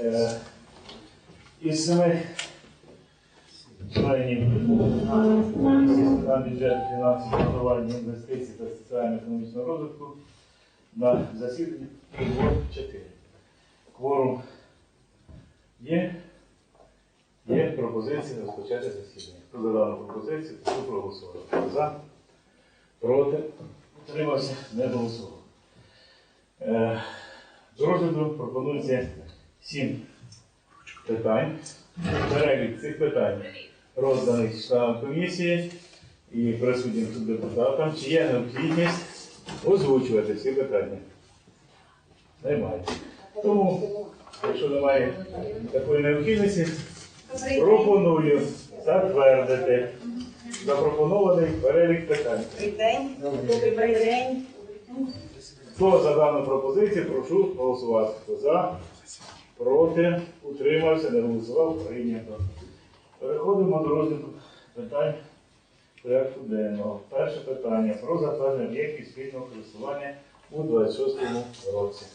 Е, Із семи членів питань бюджету, фінансів, планування інвестицій та соціально-економічного розвитку на засіданні було 4. Кворум є. Є пропозиція розпочати засідання. Хто за дану пропозицію, прошу проголосувати. Хто за, проти, утримався, не голосував. З розгляду пропонується сім питань. Перелік цих питань розданий членам комісії і присутнім депутатам. Чи є необхідність озвучувати ці питання? Немає. Тому, якщо немає такої необхідності, пропоную затвердити запропонований перелік питань. Добрий день. Добрий день. Хто за дану пропозицію, прошу голосувати. Хто за, проти, утримався, не голосував, прийнято. Переходимо до розгляду питань порядку денного. Перше питання про затвердження об'єктів спільного користування у 26-му році.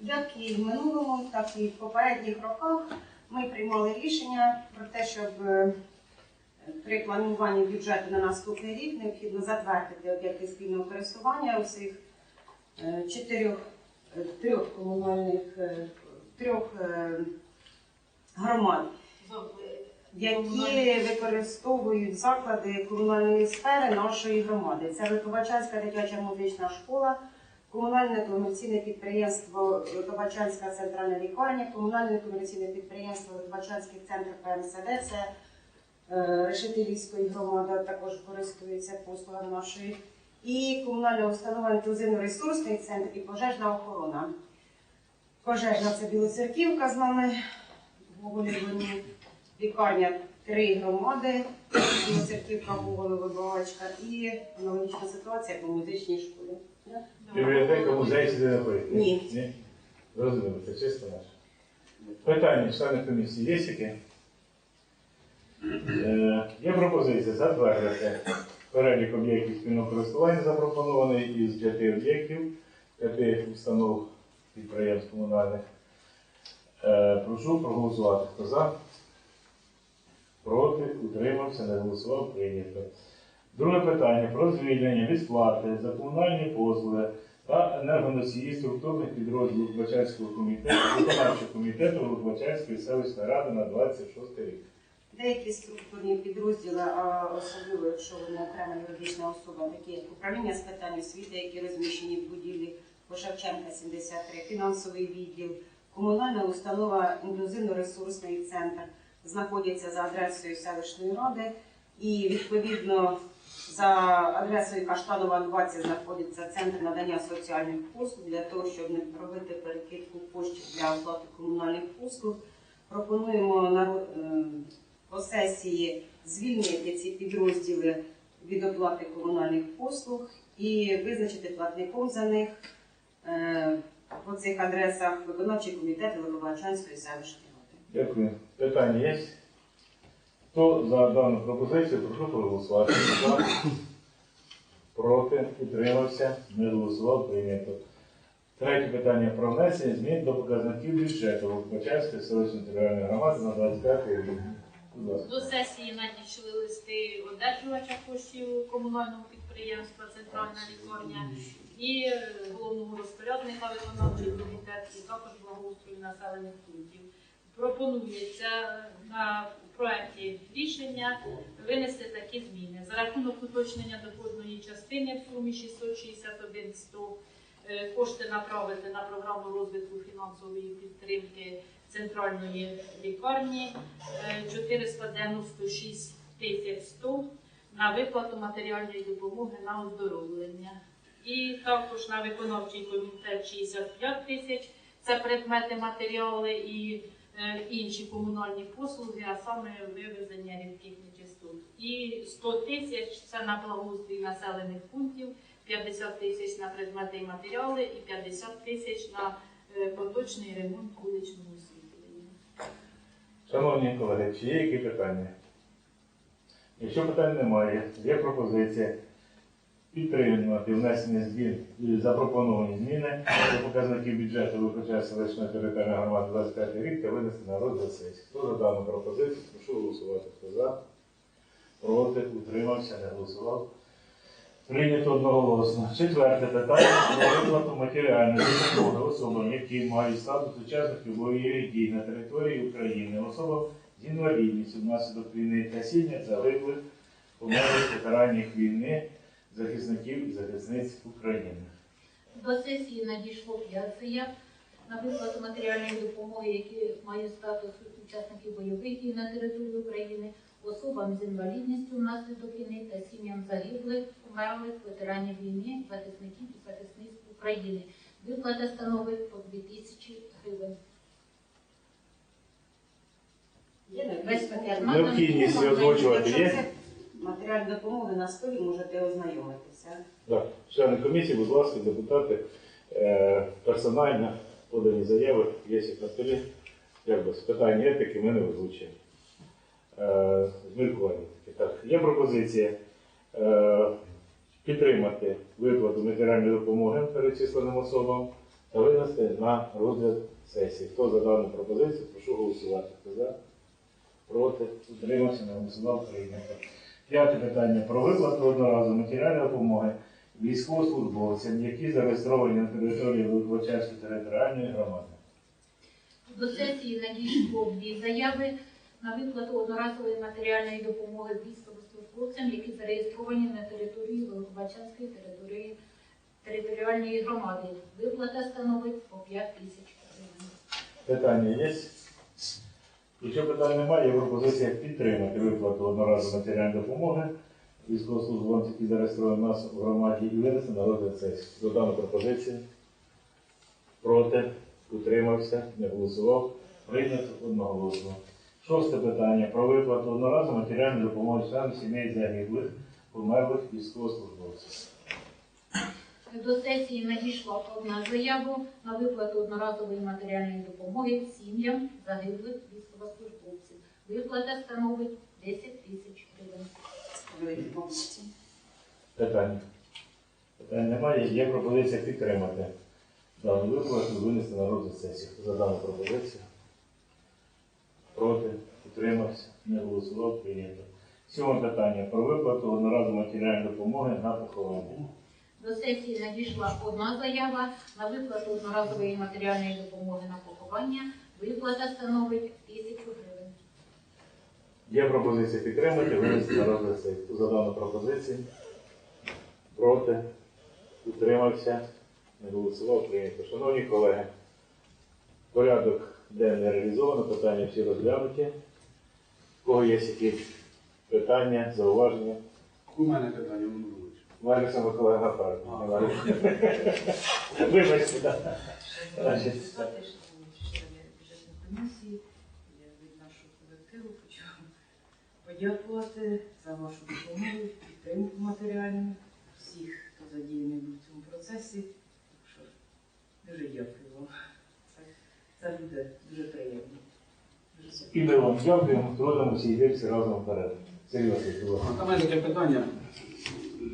Як і в минулому, так і в попередніх роках ми приймали рішення про те, щоб е, при плануванні бюджету на наступний рік необхідно затвердити об'єкти спільного користування усіх е, чотирьох е, трьох комунальних е, трьох е, громад. які використовують заклади комунальної сфери нашої громади. Це Виковачанська дитяча музична школа, комунальне комерційне підприємство Виковачанська центральна лікарня, комунальне комерційне підприємство Виковачанський центр ПМСД, це е, Решетилівської громади також користується послугами нашої, і комунальна установа інклюзивно-ресурсний центр і пожежна охорона. Пожежна це Білоцерківка з нами Гоголівні лікарня три громади, Білоцерківка, Гоголи, Вибивачка і аналогічна ситуація по музичній школі. Бібліотека не ходить? Ні. Ні? Зрозуміло, це чисто наше. Питання члени комісії є які? Е, є пропозиція затвердити перелік об'єктів спільного користування запропонований із п'яти об'єктів, п'яти установ підприємств комунальних. Е, прошу проголосувати. Хто за? Проти, утримався, не голосував, прийнято. Друге питання про звільнення від сплати за комунальні послуги та енергоносії структурних підрозділів Бачанського комітету, виконавчого комітету Лубачанської селищної ради на 26 рік. Деякі структурні підрозділи, особливо якщо вони окрема юридична особа, такі як управління з питань освіти, які розміщені в будівлі по Шевченка 73, фінансовий відділ, комунальна установа інклюзивно-ресурсний центр знаходяться за адресою селищної ради і відповідно за адресою Каштанова 20 знаходиться центр надання соціальних послуг для того, щоб не робити перекидку коштів для оплати комунальних послуг. Пропонуємо на ем, по звільнити ці підрозділи від оплати комунальних послуг і визначити платником за них е, по цих адресах виконавчий комітет Великобачанської селищної ради. Дякую. Питання є? Хто за дану пропозицію, прошу проголосувати. За, проти, утримався, не голосував, прийнято. Третє питання про внесення змін до показників бюджету Лубачанської селищної територіальної громади на 25 рік. До сесії надійшли листи одержувача коштів комунального підприємства Центральна лікарня і е, головного розпорядника виконавчого комітету, і також благоустрою населених пунктів. Пропонується на проекті рішення винести такі зміни. За рахунок уточнення доходної частини в сумі 661 100 е, кошти направити на програму розвитку фінансової підтримки центральної лікарні е, 496 тисяч 100 на виплату матеріальної допомоги на оздоровлення. І також на виконавчий комітет 65 тисяч це предмети, матеріали і е, інші комунальні послуги, а саме вивезення рідких нечистот. І 100 тисяч це на благоустрій населених пунктів, 50 тисяч на предмети і матеріали і 50 тисяч на е, поточний ремонт вуличного освітлення. Шановні колеги, чи є які питання? Якщо питань немає, є пропозиція підтримувати внесення змін і запропоновані зміни до показників бюджету виконання селищної територіальної громади 25 рік та винести на розгляд сесії. Хто за дану пропозицію, прошу голосувати. Хто за? Проти, утримався, не голосував. Прийнято одноголосно. Четверте питання про виплату матеріальної допомоги особам, які мають статус учасників бойових дій на території України, особам з інвалідністю внаслідок війни та сім'я загиблих померлих ветеранів війни, захисників і захисниць України. До сесії надійшло 5 заяв на виплату матеріальної допомоги, які мають статус учасників бойових дій на території України, особам з інвалідністю внаслідок війни та сім'ям загиблих, померлих ветеранів війни, захисників і захисниць України. Виплата становить по 2 тисячі гривень. Є Необхідність озвучувати є? матеріальні допомоги на столі, можете ознайомитися. Так, члени комісії, будь ласка, депутати, е, персонально подані заяви, є на столі. Якби з питань етики ми не озвучуємо. Е, Зміркування. Так, є пропозиція е, підтримати виплату матеріальної допомоги перечисленим особам та винести на розгляд сесії. Хто за дану пропозицію, прошу голосувати. Хто за? Проти? Утримався, не голосував, прийнято. П'яте питання про виплату одноразової матеріальної допомоги військовослужбовцям, які зареєстровані на території Лугвачевської територіальної громади. До сесії надійшло дві заяви на виплату одноразової матеріальної допомоги військовослужбовцям, які зареєстровані на території Великобачанської території територіальної громади. Виплата становить по 5 тисяч гривень. Питання є? Якщо питань немає, є пропозиція підтримати виплату одноразової матеріальної допомоги військовослужбовцям, які зареєстровані у нас в громаді, і винести на розгляд сесії. За дану пропозицію. Проти, утримався, не голосував. Прийнято одноголосно. Шосте питання про виплату одноразової матеріальної допомоги членам сімей загиблих, померлих військовослужбовців. До сесії надійшла одна заява на виплату одноразової матеріальної допомоги сім'ям загиблих військовослужбовців. Виплата становить 10 тисяч гривень. Питання. Питань немає. Є пропозиція підтримати дану виплату винести на розгляд сесії. Хто за дану пропозицію? Проти? Утримався? Не голосував? Прийнято. Сьоме питання про виплату одноразової матеріальної допомоги на поховання. До сесії надійшла одна заява на виплату одноразової матеріальної допомоги на поховання. Виплата становить тисячу гривень. Є пропозиція підтримати, винести на розгляд сесії. Хто за дану пропозицію? Проти? Утримався? Не голосував? Прийнято. Шановні колеги, порядок денний реалізовано, питання всі розглянуті. У кого є якісь питання, зауваження? У мене питання Володимирович. Лариса Миколаївна Наперед. Вибачте, так. Комісії, я від нашого колективу хочу подякувати за вашу допомогу, підтримку матеріальну, всіх, хто задіяний був в цьому процесі. Так що дуже дякую вам. Це, це буде дуже приємно. І ми вам дякуємо, трудимося і йдемося разом вперед. Сергій Васильович, будь ласка. У мене таке питання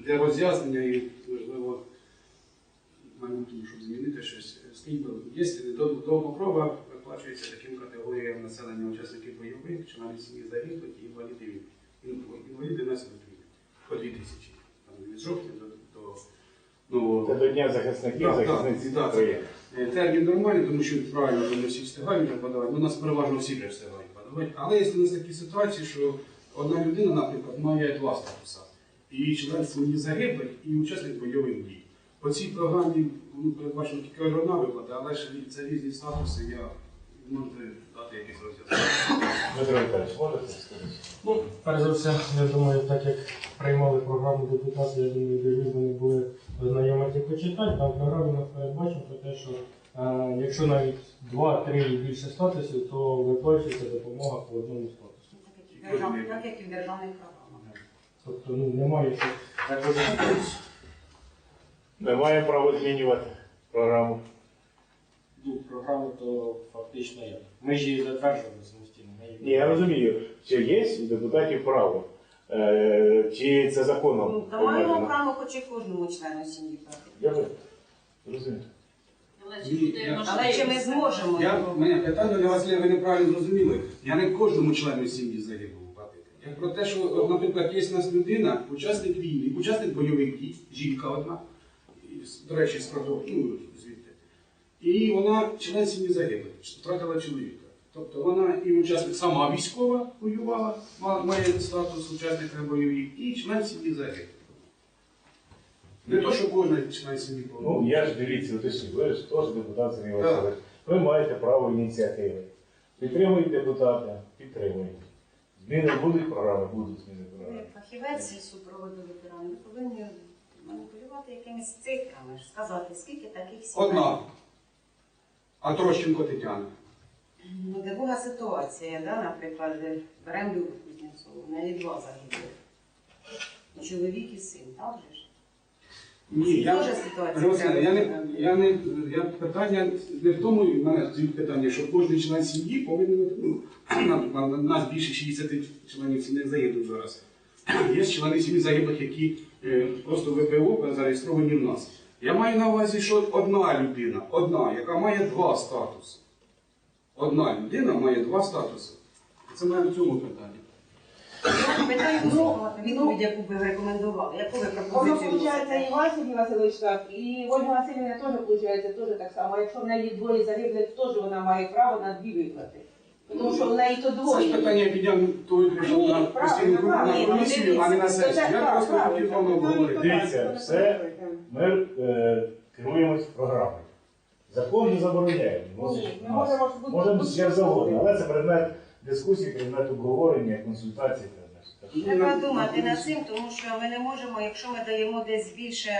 для роз'яснення і, можливо, майбутньому, щоб змінити щось. Скажіть, якщо допомога виплачується таким категоріям населення учасників бойових, чи навіть сім'ї загиблих і інвалідів. Інваліди внаслідок війни. По 2 тисячі. Там, від жовтня до, до нового Це до Дня захисників, захисниць Термін нормальний, тому що правильно вони всі встигають подавати. Ну, у нас переважно всі вже встигають подавати. Але є у такі ситуації, що одна людина, наприклад, має два статуса. І член сім'ї загиблих, і учасник бойових дій. По цій програмі ну, передбачено тільки одна виплата, але ж це різні статуси. Я можете дати якісь роз'яснення. Дмитро Віталійович, можете сказати? Ну, перш за все, я думаю, так як приймали програму депутати, я думаю, вони були знайомі почитати. Там в програмі ми передбачимо про те, що е, якщо навіть два-три і більше статусів, то виплачується допомога по одному статусу. Так як і в держав- Так як і в державних програмах. Тобто ну, немає що Ми маємо право змінювати програму. Ну, програми, то фактично як. Ми ж її затверджували самостійно. ми її- Ні, я розумію, що є у депутатів право Е, Чи це Ну, законом? Та маємо обмежено? право хоч і кожному члену сім'ї платити. Дякую. Зрозуміло. Але чи буде? Але чи ми зможемо? Я, мене питання для вас, ви неправильно зрозуміли. Я не кожному члену сім'ї загиблого платити. Я про те, що, от, наприклад, є у нас людина, учасник війни, учасник бойових дій, жінка одна, і, з- до речі, з Продов- ну. І вона член сім'ї загиблих, втратила чоловіка. Тобто вона і учасник сама військова воювала, має статус учасника бойових, і член сім'ї загиблих. Не то, що кожен член сім'ї Ну, я ж дивіться, ви ж теж депутат Сергій Васильович. Ви маєте право ініціативи. Підтримують депутати, підтримують. Зміни будуть, програми будуть зміни програми. як фахівець супроводу ветеранів, повинні маніпулювати якимись цифрами, сказати, скільки таких сімей. Одна. А Трощенко Тетяна. Ну, була ситуація, да, наприклад, беремо Любу Кузнєцову, в неї два загиблих. Чоловік і син, так же ж? Ні, я, Дуже ситуація. Олександр, я, не, я не я питання не в тому, в мене стоїть питання, що кожен член сім'ї повинен ну, на, на, на нас більше 60 членів сім'ї загиблих зараз. Є члени сім'ї загиблих, які е, просто ВПО зареєстровані в нас. Я маю на увазі, що одна людина, одна, яка має два статуси. Одна людина має два статуси. І Це має в цьому питанні. Я питаю ну, відповідь, яку би ви рекомендували, яку ви Воно пропозицію виходить і вас, Сергій Васильович, так, і Ольга Васильівна теж виходить теж так само. Якщо в неї двоє загиблих, теж вона має право на дві виплати. Тому що в неї то Це ж двоє. питання підняв той прийшов Ні, на правильно, постійну правильно. на комісію, а не на сесію. Я просто хотів вам обговорити. Дивіться, все ми е, керуємось програмою. Закон не забороняє. вносити Ні, ми нас. можемо ж бути- Можемо завгодно, але це предмет дискусії, предмет обговорення, консультації. предмет. Так що Треба думати над цим, тому що ми не можемо, якщо ми даємо десь більше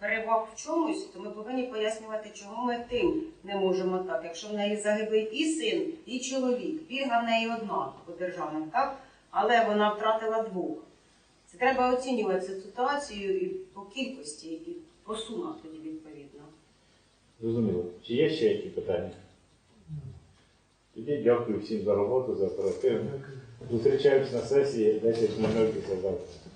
переваг в чомусь, то ми повинні пояснювати, чому ми тим не можемо так. Якщо в неї загиблий і син, і чоловік, пільга в неї одна по державним, так? Але вона втратила двох. Це треба оцінювати цю ситуацію і по кількості, і по сумах тоді відповідно. Зрозуміло. Чи є ще які питання? Тоді дякую всім за роботу, за оперативну. Зустрічаємось на сесії 10.00 після завтра.